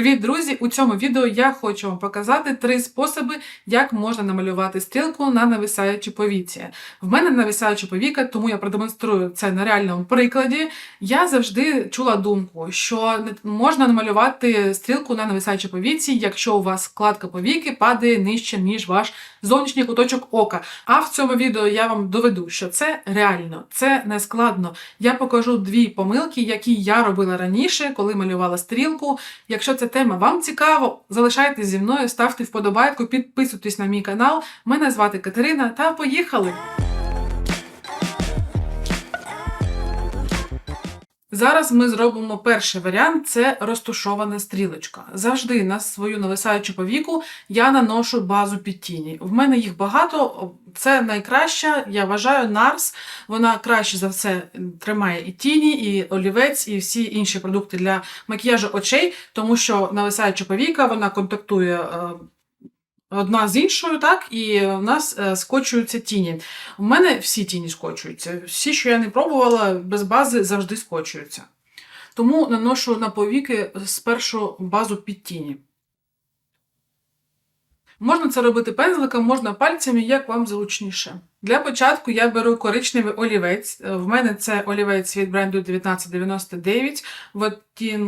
Привіт, друзі! У цьому відео я хочу вам показати три способи, як можна намалювати стрілку на нависаючі повіці. В мене нависаюча повіка, тому я продемонструю це на реальному прикладі. Я завжди чула думку, що можна намалювати стрілку на нависаючій повіці, якщо у вас складка повіки падає нижче, ніж ваш зовнішній куточок ока. А в цьому відео я вам доведу, що це реально, це не складно. Я покажу дві помилки, які я робила раніше, коли малювала стрілку. Якщо ця тема вам цікава, залишайтесь зі мною, ставте вподобайку, підписуйтесь на мій канал. Мене звати Катерина та поїхали! Зараз ми зробимо перший варіант це розтушована стрілочка. Завжди на свою нависаючу повіку я наношу базу під тіні. В мене їх багато, це найкраща, я вважаю, нарс. Вона краще за все тримає і тіні, і олівець, і всі інші продукти для макіяжу очей, тому що нависаюча повіка вона контактує. Одна з іншою, так, і в нас е, скочуються тіні. У мене всі тіні скочуються. Всі, що я не пробувала, без бази завжди скочуються. Тому наношу на повіки спершу базу під тіні. Можна це робити пензликом, можна пальцями, як вам зручніше. Для початку я беру коричневий олівець. Е, В мене це олівець від бренду 1999 в е,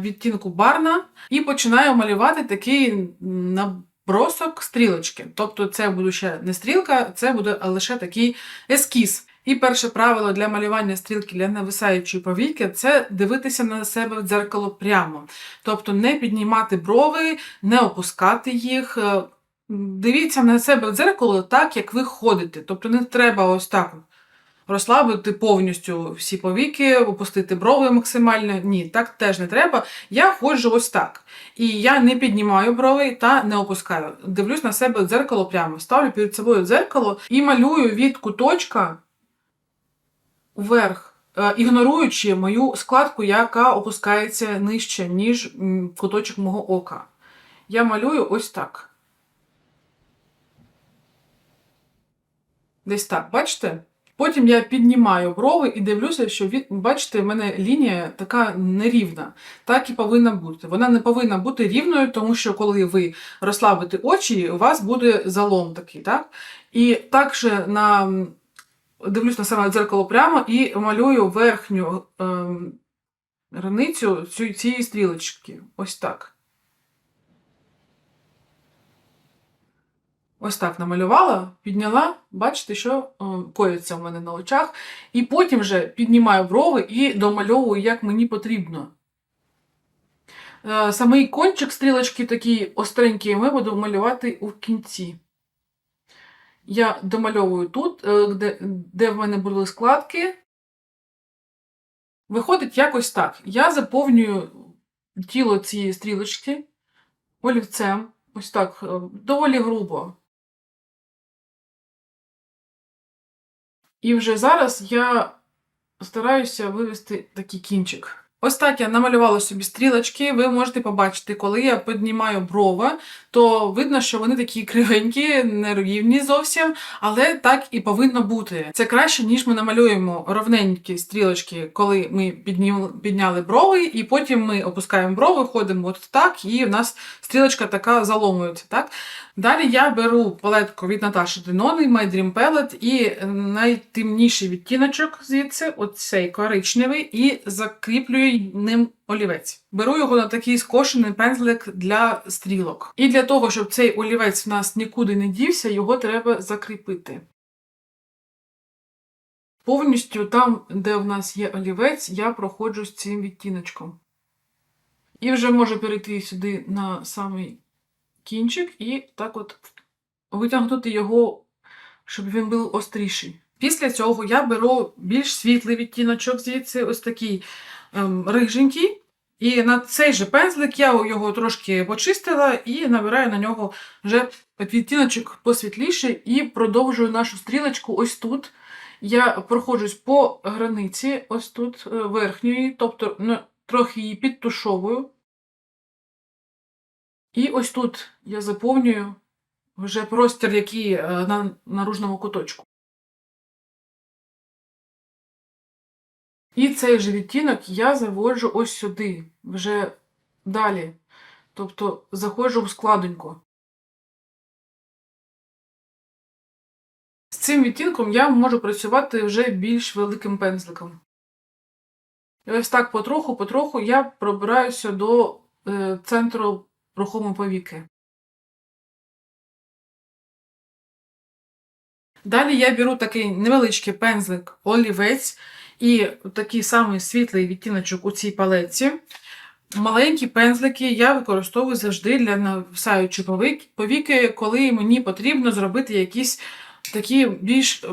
відтінку Барна. І починаю малювати такий набросок стрілочки. Тобто це буде ще не стрілка, це буде лише такий ескіз. І перше правило для малювання стрілки для нависаючої повіки це дивитися на себе в дзеркало прямо. Тобто не піднімати брови, не опускати їх. Е, Дивіться на себе в дзеркало так, як ви ходите. Тобто не треба ось так розслабити повністю всі повіки, опустити брови максимально. Ні, так теж не треба. Я ходжу ось так. І я не піднімаю брови та не опускаю. Дивлюсь на себе дзеркало прямо. Ставлю перед собою дзеркало і малюю від куточка вверх, е, ігноруючи мою складку, яка опускається нижче, ніж куточок мого ока. Я малюю ось так. Десь так, бачите? Потім я піднімаю брови і дивлюся, що від... бачите, в мене лінія така нерівна. Так і повинна бути. Вона не повинна бути рівною, тому що коли ви розслабите очі, у вас буде залом такий, так? І так же на... дивлюсь на в дзеркало прямо і малюю верхню ем, границю цієї стрілочки. Ось так. Ось так намалювала, підняла, бачите, що е, коїться в мене на очах. І потім вже піднімаю брови і домальовую, як мені потрібно. Е, Самий кончик стрілочки такий остренький ми буду малювати у кінці. Я домальовую тут, е, де, де в мене були складки. Виходить якось так. Я заповнюю тіло цієї стрілочки олівцем. Ось так, доволі грубо. І вже зараз я стараюся вивести такий кінчик. Ось так я намалювала собі стрілочки. Ви можете побачити, коли я піднімаю брови, то видно, що вони такі кривенькі, нерівні зовсім, але так і повинно бути. Це краще, ніж ми намалюємо ровненькі стрілочки, коли ми підняли, брови, і потім ми опускаємо брови, ходимо от так, і в нас стрілочка така заломується. Так? Далі я беру палетку від Наташі Денони, My Dream Palette, і найтемніший відтіночок звідси, оцей коричневий, і закріплюю ним олівець. Беру його на такий скошений пензлик для стрілок. І для того, щоб цей олівець в нас нікуди не дівся, його треба закріпити. Повністю там, де в нас є олівець, я проходжу з цим відтіночком. І вже можу перейти сюди на самий кінчик і так от витягнути його, щоб він був остріший. Після цього я беру більш світлий відтіночок звідси, ось такий ем, риженький. І на цей же пензлик я його трошки почистила і набираю на нього вже відтіночок посвітліший і продовжую нашу стрілочку ось тут. Я проходжусь по границі, ось тут е, верхньої, тобто ну, трохи її підтушовую. І ось тут я заповнюю вже простір, який е, на наружному куточку. І цей же відтінок я заводжу ось сюди, вже далі. Тобто заходжу в складоньку. З цим відтінком я можу працювати вже більш великим пензликом. І ось так потроху-потроху я пробираюся до е, центру рухому повіки. Далі я беру такий невеличкий пензлик олівець і такий самий світлий відтіночок у цій палеці. Маленькі пензлики я використовую завжди для нависаючої повіки, коли мені потрібно зробити якісь такі більш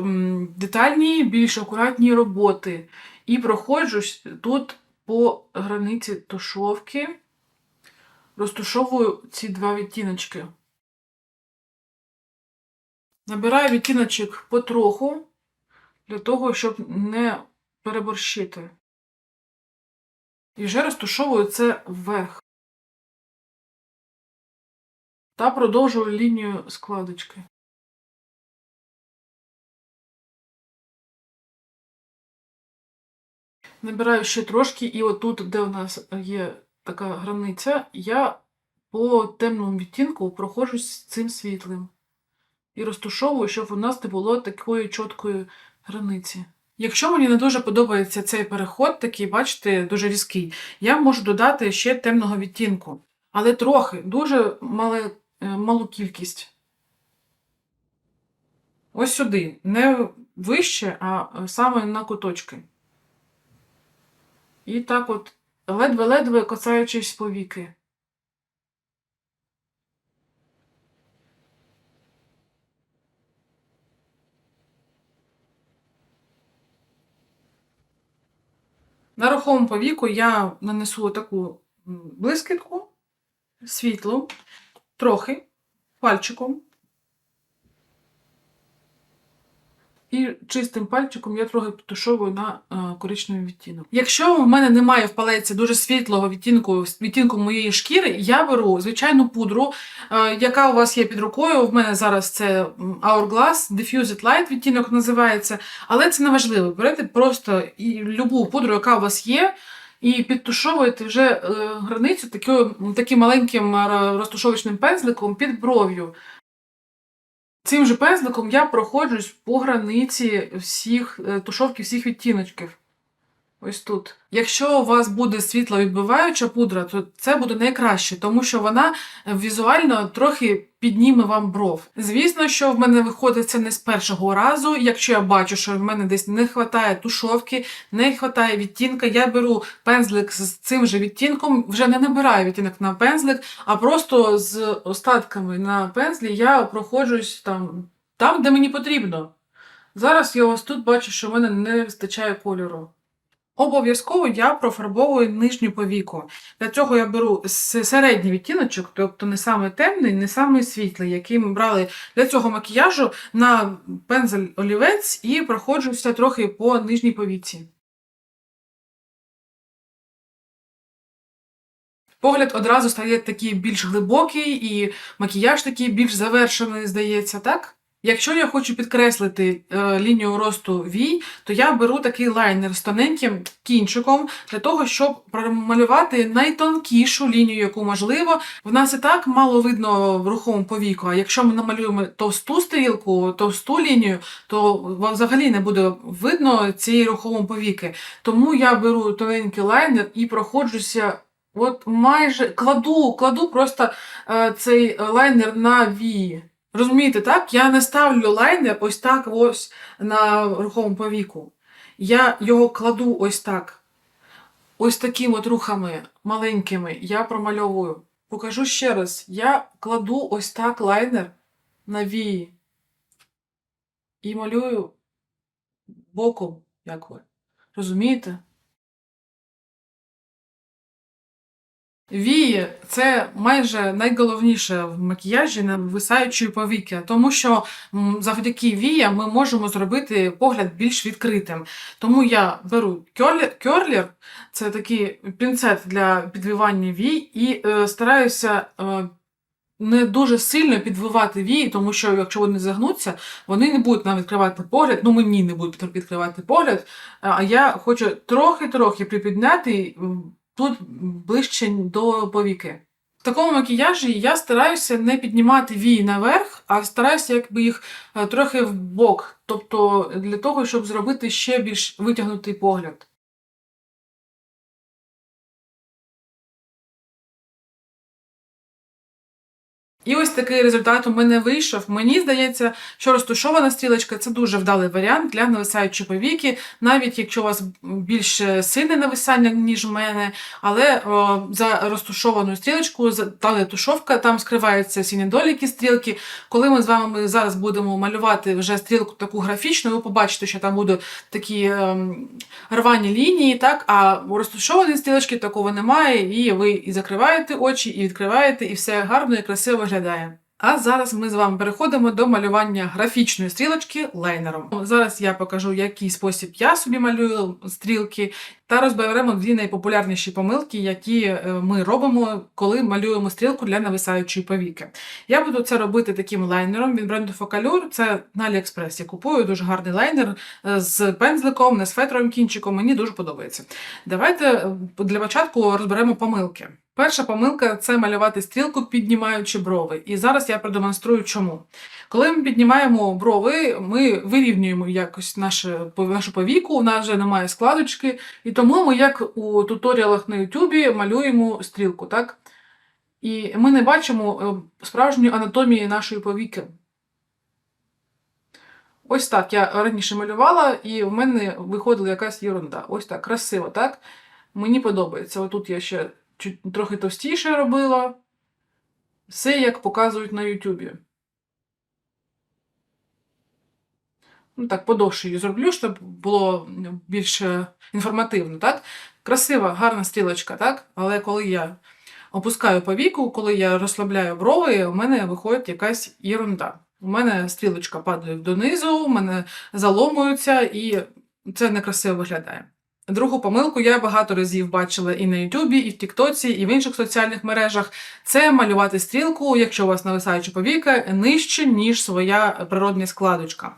детальні, більш акуратні роботи. І проходжусь тут по границі тушовки, розтушовую ці два відтіночки. Набираю відтіночок потроху, для того, щоб не переборщити. І вже розтушовую це вверх. Та продовжую лінію складочки. Набираю ще трошки, і отут, де у нас є така границя, я по темному відтінку проходжусь цим світлим. І розтушовую, щоб у нас не було такої чіткої границі. Якщо мені не дуже подобається цей переход, такий, бачите, дуже різкий, я можу додати ще темного відтінку. Але трохи, дуже мале, е, малу кількість. Ось сюди. Не вище, а е, саме на куточки. І так от, ледве-ледве касаючись повіки. На рухомому повіку я нанесу таку блискітку, світлу, трохи, пальчиком. І чистим пальчиком я трохи підтушовую на е, коричневий відтінок. Якщо в мене немає в палеці дуже світлого відтінку, відтінку моєї шкіри, я беру звичайну пудру, е, яка у вас є під рукою. В мене зараз це Hourglass Diffused Light відтінок називається, але це не важливо. Берете просто любу пудру, яка у вас є, і підтушовуєте вже е, границю таким, таким маленьким розтушовочним пензликом під бров'ю. Цим же пензликом я проходжусь по границі всіх е, тушовки всіх відтіночків. Ось тут. Якщо у вас буде світловідбиваюча пудра, то це буде найкраще, тому що вона е, візуально трохи підніме вам бров. Звісно, що в мене виходить це не з першого разу. Якщо я бачу, що в мене десь не вистачає тушовки, не вистачає відтінка, я беру пензлик з цим же відтінком, вже не набираю відтінок на пензлик, а просто з остатками на пензлі я проходжусь там, там де мені потрібно. Зараз я ось тут бачу, що в мене не вистачає кольору. Обов'язково я профарбовую нижню повіку. Для цього я беру середній відтіночок, тобто не саме темний, не саме світлий, який ми брали для цього макіяжу на пензель олівець і проходжуся трохи по нижній повіці. Погляд одразу стає такий більш глибокий, і макіяж такий більш завершений, здається, так? Якщо я хочу підкреслити е, лінію росту вій, то я беру такий лайнер з тоненьким кінчиком для того, щоб промалювати найтонкішу лінію, яку можливо. В нас і так мало видно в рухомому повіку, а якщо ми намалюємо товсту стрілку, товсту лінію, то вам взагалі не буде видно цієї рухомої повіки. Тому я беру тоненький лайнер і проходжуся. От майже кладу, кладу просто е, цей лайнер на вії. Розумієте, так? Я не ставлю лайнер ось так ось на рухомому повіку. Я його кладу ось так. Ось такими от рухами маленькими я промальовую. Покажу ще раз. Я кладу ось так лайнер на вії. І малюю боком, як ви. Розумієте? Вії це майже найголовніше в макіяжі на висаючої повіки, тому що завдяки віям ми можемо зробити погляд більш відкритим. Тому я беру кьорлер, це такий пінцет для підвивання вій, і е, стараюся е, не дуже сильно підвивати вії, тому що якщо вони загнуться, вони не будуть нам відкривати погляд. Ну мені не будуть відкривати погляд. А я хочу трохи-трохи припідняти тут ближче до повіки. В такому макіяжі я стараюся не піднімати вії наверх, а стараюся якби їх е, трохи в бок, тобто для того, щоб зробити ще більш витягнутий погляд. І ось такий результат у мене вийшов. Мені здається, що розтушована стрілочка це дуже вдалий варіант для нависаючої повіки, навіть якщо у вас більш сильне нависання, ніж в мене. Але о, за розтушованою стрілочкою, за- далі тушовка, там скриваються всі недоліки стрілки. Коли ми з вами зараз будемо малювати вже стрілку таку графічну, ви побачите, що там будуть такі ем, рвані лінії, так? а у розташованій стрілочки такого немає, і ви і закриваєте очі, і відкриваєте, і все гарно і красиво виглядає. А зараз ми з вами переходимо до малювання графічної стрілочки лайнером. Зараз я покажу, який спосіб я собі малюю стрілки, та розберемо дві найпопулярніші помилки, які е, ми робимо, коли малюємо стрілку для нависаючої повіки. Я буду це робити таким лайнером від бренду Focallure. Це на AliExpress. Я купую дуже гарний лайнер е, з пензликом, не з фетровим кінчиком. Мені дуже подобається. Давайте е, для початку розберемо помилки. Перша помилка це малювати стрілку, піднімаючи брови. І зараз я продемонструю, чому. Коли ми піднімаємо брови, ми вирівнюємо якось наше, нашу повіку, у нас вже немає складочки, і тому ми, як у туторіалах на Ютубі, малюємо стрілку, так? І ми не бачимо е, справжньої анатомії нашої повіки. Ось так я раніше малювала, і в мене виходила якась єрунда. Ось так, красиво, так? Мені подобається. Отут я ще трохи товстіше робила. Все як показують на Ютубі. Ну так, подовше її зроблю, щоб було більш е, інформативно, так? Красива, гарна стрілочка, так? Але коли я опускаю повіку, коли я розслабляю брови, у мене виходить якась ерунда. У мене стрілочка падає донизу, у мене заломуються, і це некрасиво виглядає. Другу помилку я багато разів бачила і на Ютубі, і в Тіктоці, і в інших соціальних мережах. Це малювати стрілку, якщо у вас нависаюча повіка, нижче, ніж своя природня складочка.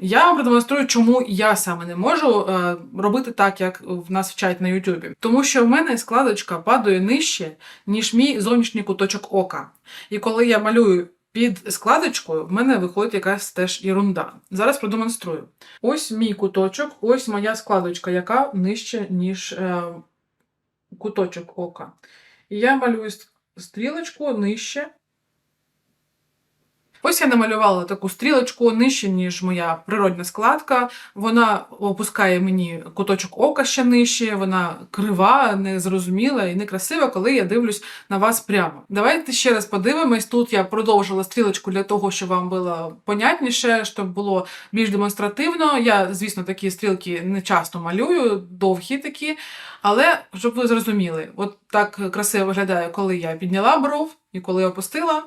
Я вам продемонструю, чому я саме не можу е, робити так, як в нас вчать на Ютубі. Тому що в мене складочка падає нижче, ніж мій зовнішній куточок ока. І коли я малюю під складочкою, в мене виходить якась теж ерунда. Зараз продемонструю. Ось мій куточок, ось моя складочка, яка нижче, ніж е, куточок ока. І я малюю стрілочку нижче. Ось я намалювала таку стрілочку нижче, ніж моя природня складка. Вона опускає мені куточок ока ще нижче, вона крива, незрозуміла і некрасива, коли я дивлюсь на вас прямо. Давайте ще раз подивимось. Тут я продовжила стрілочку для того, щоб вам було понятніше, щоб було більш демонстративно. Я, звісно, такі стрілки не часто малюю, довгі такі. Але щоб ви зрозуміли, от так красиво виглядає, коли я підняла бров і коли опустила,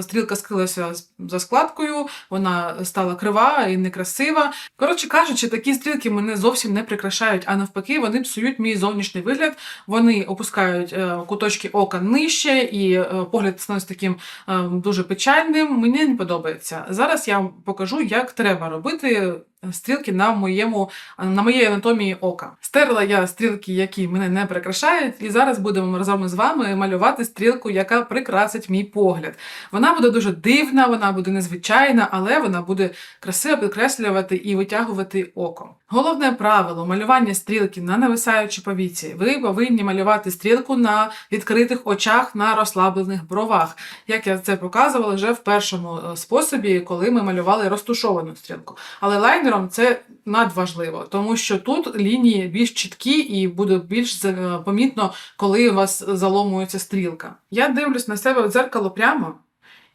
стрілка скрилася за складкою, вона стала крива і некрасива. Коротше кажучи, такі стрілки мене зовсім не прикрашають, а навпаки, вони псують мій зовнішній вигляд. Вони опускають е, куточки ока нижче, і е, погляд становиться таким е, дуже печальним. Мені не подобається. Зараз я вам покажу, як треба робити стрілки на моєму на моєї анатомії ока. Стерла я стрілки, які мене не прикрашають, і зараз будемо разом з вами малювати стрілку, яка прикрасить мій погляд. Вона буде дуже дивна, вона буде незвичайна, але вона буде красиво підкреслювати і витягувати око. Головне правило малювання стрілки на нависаючій повіці. Ви повинні малювати стрілку на відкритих очах на розслаблених бровах. Як я це показувала вже в першому е, способі, коли ми малювали розтушовану стрілку. Але лайнером це надважливо, тому що тут лінії більш чіткі і буде більш е, помітно, коли у вас заломується стрілка. Я дивлюсь на себе в дзеркало прямо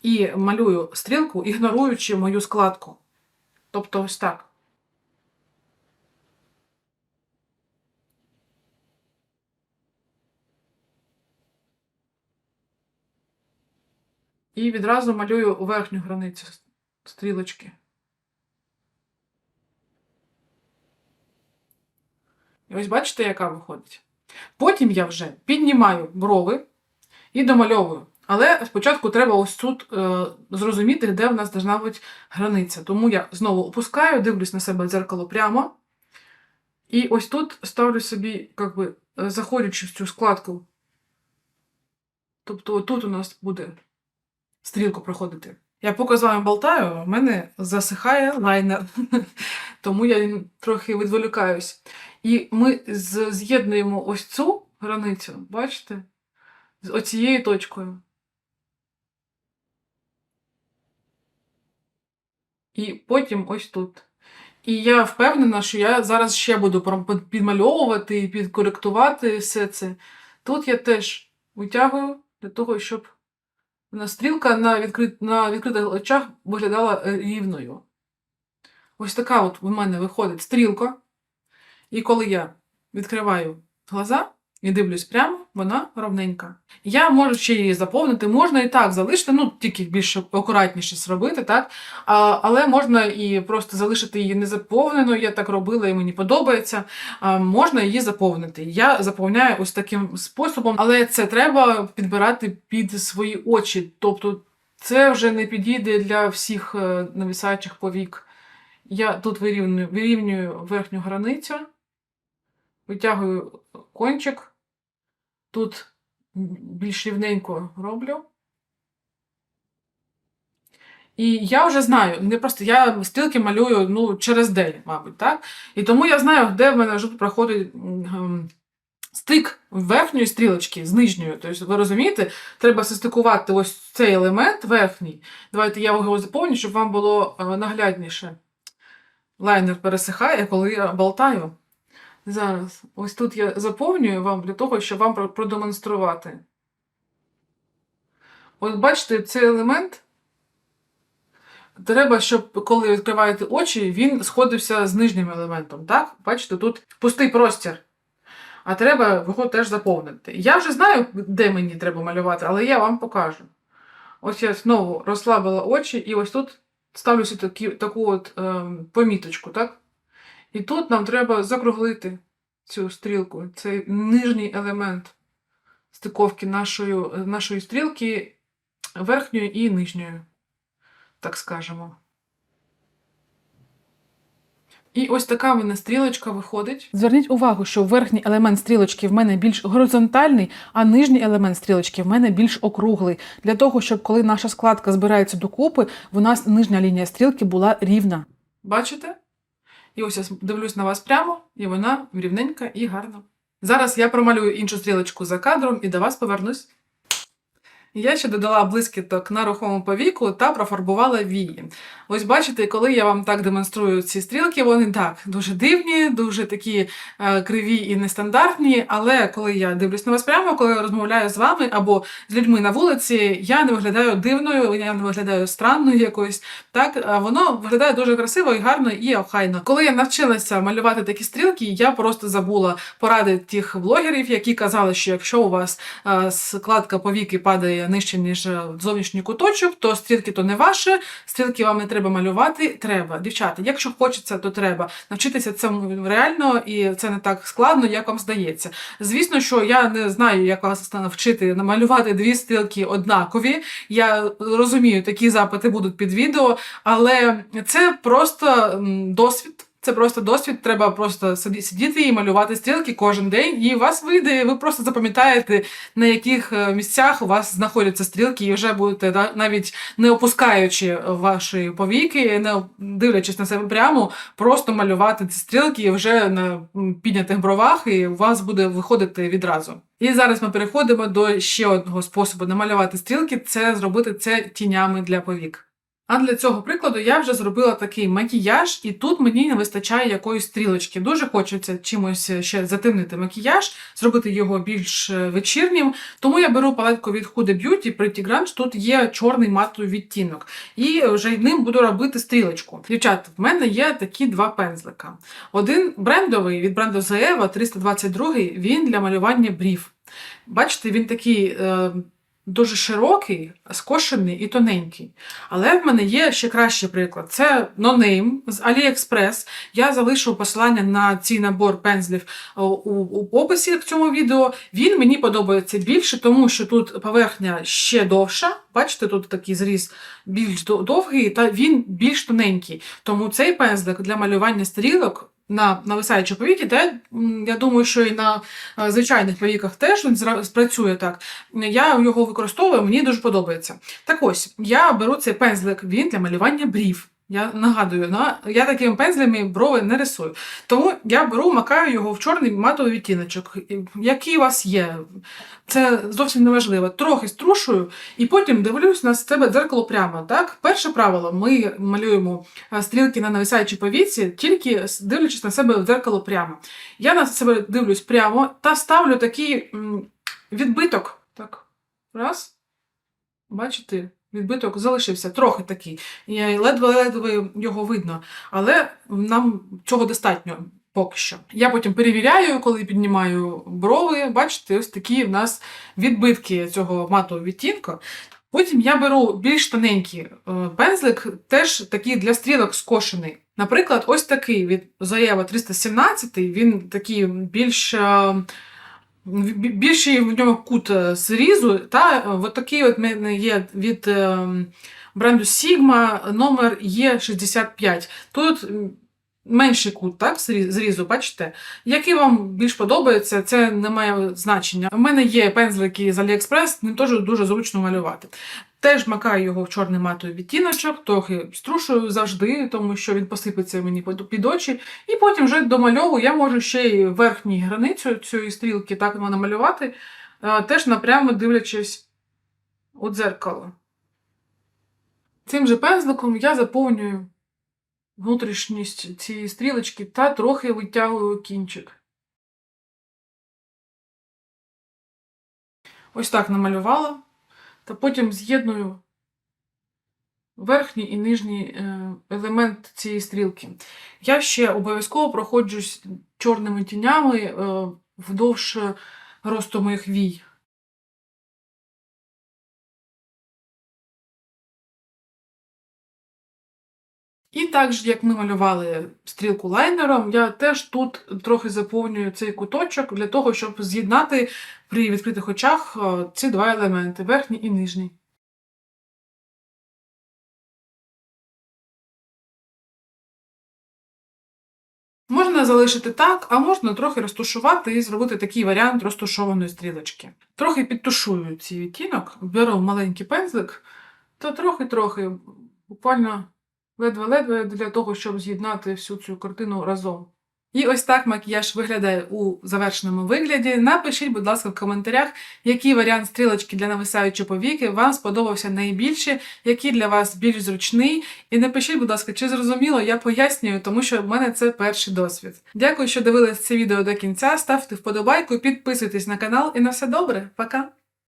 і малюю стрілку, ігноруючи мою складку. Тобто ось так. І відразу малюю верхню границю стрілочки. І ось бачите, яка виходить. Потім я вже піднімаю брови і домальовую. Але спочатку треба ось тут е, зрозуміти, де в нас должна бути границя. Тому я знову опускаю, дивлюсь на себе дзеркало прямо. І ось тут ставлю собі, як би, заходячи в цю складку Тобто тут у нас буде стрілка проходити. Я поки з вами болтаю, в мене засихає лайнер, тому я трохи відволікаюсь. І ми з'єднуємо ось цю границю, бачите, з оцією точкою. І потім ось тут. І я впевнена, що я зараз ще буду підмальовувати і підкоректувати все це. Тут я теж витягую для того, щоб стрілка на, відкрит... на відкритих очах виглядала е, рівною. Ось така от у мене виходить стрілка. І коли я відкриваю глаза і дивлюсь прямо, вона ровненька. Я можу ще її заповнити, можна і так залишити, ну тільки більш акуратніше зробити, так? А, але можна і просто залишити її незаповненою. Я так робила і мені подобається. А, можна її заповнити. Я заповняю ось таким способом, але це треба підбирати під свої очі. Тобто це вже не підійде для всіх е, навісаючих повік. Я тут вирівнюю, вирівнюю верхню границю, витягую кончик, тут більш рівненько роблю. І я вже знаю, не просто я стрілки малюю ну, через день, мабуть, так? І тому я знаю, де в мене вже проходить стик верхньої стрілочки з нижньою. Тобто, ви розумієте, треба состикувати ось цей елемент верхній. Давайте я його заповню, щоб вам було е, наглядніше. Лайнер пересихає, коли я болтаю. Зараз, ось тут я заповнюю вам для того, щоб вам продемонструвати. От бачите, цей елемент. Треба, щоб коли відкриваєте очі, він сходився з нижнім елементом. Так? Бачите, тут пустий простір. А треба його теж заповнити. Я вже знаю, де мені треба малювати, але я вам покажу. Ось я знову розслабила очі, і ось тут ставлю таку от, ем, поміточку, так? І тут нам треба закруглити цю стрілку, цей нижній елемент стиковки нашої, нашої стрілки верхньої і нижньої, так скажемо. І ось така в мене стрілочка виходить. Зверніть увагу, що верхній елемент стрілочки в мене більш горизонтальний, а нижній елемент стрілочки в мене більш округлий. Для того, щоб коли наша складка збирається докупи, у нас нижня лінія стрілки була рівна. Бачите? І ось я дивлюсь на вас прямо, і вона рівненька і гарна. Зараз я промалюю іншу стрілочку за кадром і до вас повернусь. Я ще додала блискіток на рухому повіку та профарбувала вії. Ось бачите, коли я вам так демонструю ці стрілки, вони так дуже дивні, дуже такі е, криві і нестандартні. Але коли я дивлюсь на вас прямо, коли я розмовляю з вами або з людьми на вулиці, я не виглядаю дивною, я не виглядаю странною якоюсь. Так, воно виглядає дуже красиво і гарно і охайно. Коли я навчилася малювати такі стрілки, я просто забула поради тих блогерів, які казали, що якщо у вас е, складка повіки падає нижче, ніж е, зовнішній куточок, то стрілки то не ваше, стрілки вам не треба малювати. Треба, дівчата, якщо хочеться, то треба навчитися цьому реально, і це не так складно, як вам здається. Звісно, що я не знаю, як вас навчити намалювати дві стрілки однакові. Я розумію, такі запити будуть під відео, але це просто досвід. Це просто досвід, треба просто сидіти і малювати стрілки кожен день, і у вас вийде, ви просто запам'ятаєте, на яких е, місцях у вас знаходяться стрілки, і вже будете навіть не опускаючи ваші повіки, не дивлячись на себе прямо, просто малювати ці стрілки вже на піднятих бровах, і у вас буде виходити відразу. І зараз ми переходимо до ще одного способу намалювати стрілки це зробити це тінями для повік. А для цього прикладу я вже зробила такий макіяж, і тут мені не вистачає якоїсь стрілочки. Дуже хочеться чимось ще затемнити макіяж, зробити його більш е, вечірнім. Тому я беру палетку від Huda Beauty Pretty Grunge, тут є чорний матовий відтінок. І вже ним буду робити стрілочку. Дівчата, в мене є такі два пензлика. Один брендовий від бренду Zoeva 322, він для малювання брів. Бачите, він такий. Е, Дуже широкий, скошений і тоненький. Але в мене є ще кращий приклад. Це Name з AliExpress. Я залишу посилання на цей набор пензлів у, у описі к цьому відео. Він мені подобається більше, тому що тут поверхня ще довша. Бачите, тут такий зріз більш довгий, та він більш тоненький. Тому цей пензлик для малювання стрілок на нависаючі повіки, де я думаю, що і на е, звичайних повіках теж він спрацює так. Я його використовую, мені дуже подобається. Так ось, я беру цей пензлик, він для малювання брів. Я нагадую, на, я такими пензлями брови не рисую. Тому я беру, макаю його в чорний матовий відтіночок. Який у вас є? Це зовсім не важливо. Трохи струшую, і потім дивлюсь на себе дзеркало прямо. Так? Перше правило: ми малюємо е, стрілки на нависаючій повіці, тільки дивлячись на себе в дзеркало прямо. Я на себе дивлюсь прямо та ставлю такий відбиток. Так, раз. Бачите, відбиток залишився трохи такий. І ледве-ледве його видно. Але нам цього достатньо поки що. Я потім перевіряю, коли піднімаю брови. Бачите, ось такі в нас відбитки цього матового відтінку. Потім я беру більш тоненький е, пензлик, теж такий для стрілок скошений. Наприклад, ось такий від Заєва 317, він такий більш. Е, бі- Більший в нього кут срізу. зрізу, та е, от такий от мене є від е, бренду Sigma номер е 65 Тут менший кут, так, зрізу, бачите? Який вам більш подобається, це не має значення. У мене є пензлики з AliExpress, ним теж дуже зручно малювати. Теж макаю його в чорний матовий відтіночок, трохи струшую завжди, тому що він посипеться мені під очі. І потім вже домальовую, я можу ще й верхню границю цієї стрілки так намалювати, е, теж напрямо дивлячись у дзеркало. Цим же пензликом я заповнюю внутрішність цієї стрілочки та трохи витягую кінчик. Ось так намалювала, та потім з'єдную верхній і нижній е, елемент цієї стрілки. Я ще обов'язково проходжусь чорними тінями е, вдовж росту моїх вій. І так же, як ми малювали стрілку лайнером, я теж тут трохи заповнюю цей куточок для того, щоб з'єднати при відкритих очах е, ці два елементи верхній і нижній. Можна залишити так, а можна трохи розтушувати і зробити такий варіант розтушованої стрілочки. Трохи підтушую цей відтінок, беру маленький пензлик та трохи-трохи, буквально ледве-ледве для того, щоб з'єднати всю цю картину разом. І ось так макіяж виглядає у завершеному вигляді. Напишіть, будь ласка, в коментарях, який варіант стрілочки для нависаючої повіки вам сподобався найбільше, який для вас більш зручний. І напишіть, будь ласка, чи зрозуміло, я пояснюю, тому що в мене це перший досвід. Дякую, що дивились це відео до кінця. Ставте вподобайку, підписуйтесь на канал і на все добре. Пока!